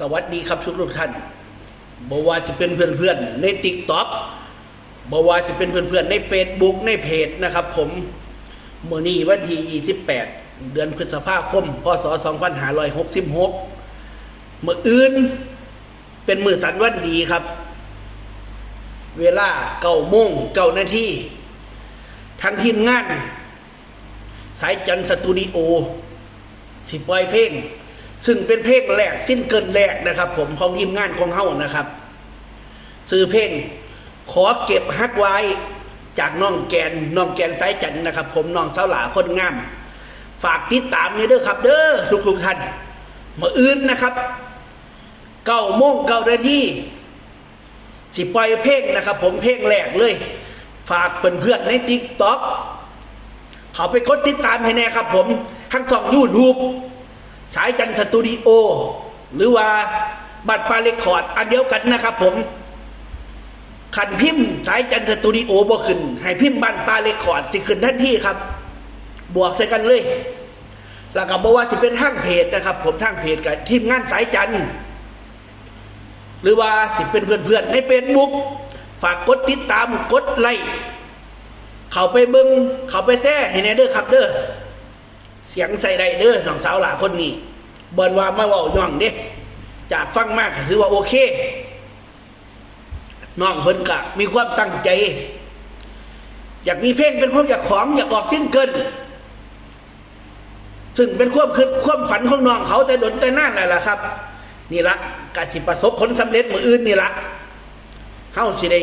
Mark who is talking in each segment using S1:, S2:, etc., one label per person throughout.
S1: สวัสดีครับทุกทุกท่านบว่าจะเป็นเพื่อนๆในติ๊กต็อกบว่าจะเป็นเพื่อนๆในเฟซบุ๊กในเพจนะครับ ผมเมื่อนี้วันที่28 เดือนพฤษภาคม พศ 2566 เมื่ออื่น เป็นมือสันวันดีครับ เวลาเก้าโมงเก้านาทีทางทีมงาน สายจันสตูดิโอ สิปล่อยเพลง ซึ่งเป็นเพลงแรกสิ้นเกินแรกนะครับ ผมของทีมงานของเฮานะครับซื้อเพลงขอเก็บฮักไว้จากน้องแกนน้องแกนสายจันนะครับ ผมน้องสาวหลาคนงาม ฝากติดตามนี่เด้อครับเด้อทุกทุกท่านมื่ออื่นนะครับเก้าโมงเก้านาทีสิปล่อยเพลงนะครับ ผมเพลงแรกเลย ฝากเพื่อนๆในติ๊กต็อกเขาไปกดติดตามให้แน่ครับ ผมทั้งสองยูทูบ สายจันสตูดิโอ หรือว่าบัตรปาเลคคอร์ดอันเดียวกันนะครับผมขันพิมพ์สายจันสตูดิโอบ่ขึ้น ให้พิมพ์บัตรปลาเลคคอร์ดสิขึ้นทันทีครับ บวกใส่กันเลย แล้วก็บอกว่าสิเป็นทางเพจนะครับ ผมทางเพจกับทีมงานสายจันหรือว่าสิเป็นเพื่อนๆในเฟซบุ๊กฝากกดติดตามกดไลค์เขาไปเบิงเขาไปแซ่ให้แน่เด้อครับเด้อ เสียงใส่ใดเด้อน้องสาวหลาคนนี้เบินว่ามาว่าย่องเด้จากฟังมากก็ถือว่าโอเคน้องเพิ่นกะมีความตั้งใจ อยากมีเพลงเป็นของอยากของ อยากออกซิงเกิลซึ่งเป็นความคิดความฝันของน้องเขาแต่ดนแต่นั่นแหละครับ นี่ละกสิประสบผลสำเร็จมืออื่นนี่ละเฮาสิได้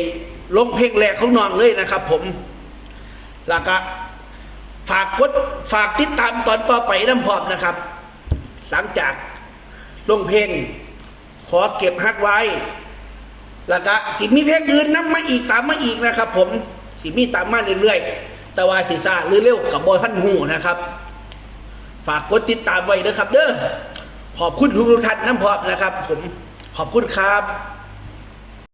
S1: ลงเพลงแรกของน้องเลยนะครับ ผมแล้วก็ ฝากกดฝากติดตามตอนต่อไปน้ำพร้อมนะครับ หลังจากลงเพลง ขอเก็บฮักไว้ แล้วก็สิมีเพลงอื่นนำมาอีกตามมาอีกนะครับ ผมสิมีตามมาเรื่อยๆแต่ว่าสิซาหรือเร็วกับบอยพันหูนะครับ ฝากกดติดตามไว้นะครับ เด้อขอบคุณทุกท่านน้ำพร้อมนะครับ ผมขอบคุณครับ